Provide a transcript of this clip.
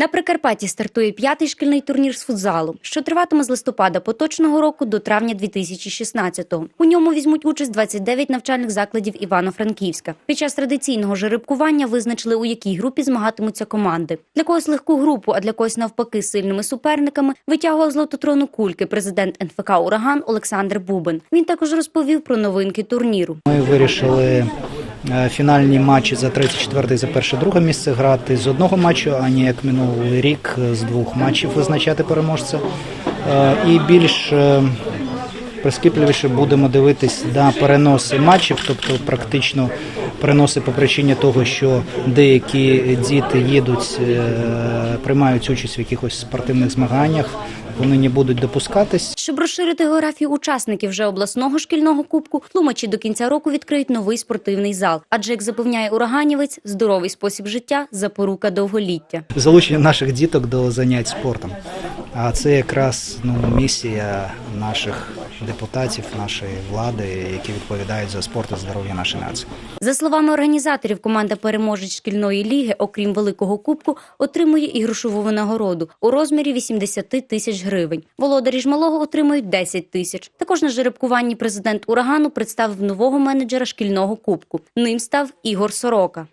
На Прикарпатті стартує п'ятий шкільний турнір з футзалу, що триватиме з листопада поточного року до травня 2016-го. У ньому візьмуть участь 29 навчальних закладів Івано-Франківська. Під час традиційного жеребкування визначили, у якій групі змагатимуться команди. Для когось легку групу, а для когось навпаки сильними суперниками витягував з лототрону кульки президент НФК Ураган Олександр Бубен. Він також розповів про новинки турніру. Ми вирішили фінальні матчі за 34 і за перше друге місце грати з одного матчу, а не як минулий рік з двох матчів визначати переможця. Е, І більш е, прискіпливіше будемо дивитись на переноси матчів, тобто практично переноси по причині того, що деякі діти їдуть, е, приймають участь в якихось спортивних змаганнях, вони не будуть допускатись. Щоб розширити географію учасників вже обласного шкільного кубку, тлумачі до кінця року відкриють новий спортивний зал. Адже, як запевняє ураганівець, здоровий спосіб життя запорука довголіття. залучення наших діток до занять спортом. А це якраз ну, місія наших депутатів, нашої влади, які відповідають за спорт і здоров'я нашої нації. За словами організаторів, команда переможець шкільної ліги, окрім великого кубку, отримує і грошову винагороду у розмірі 80 тисяч гривень. Володарі ж малого отримують 10 тисяч. Також на жеребкуванні президент урагану представив нового менеджера шкільного кубку. Ним став Ігор Сорока.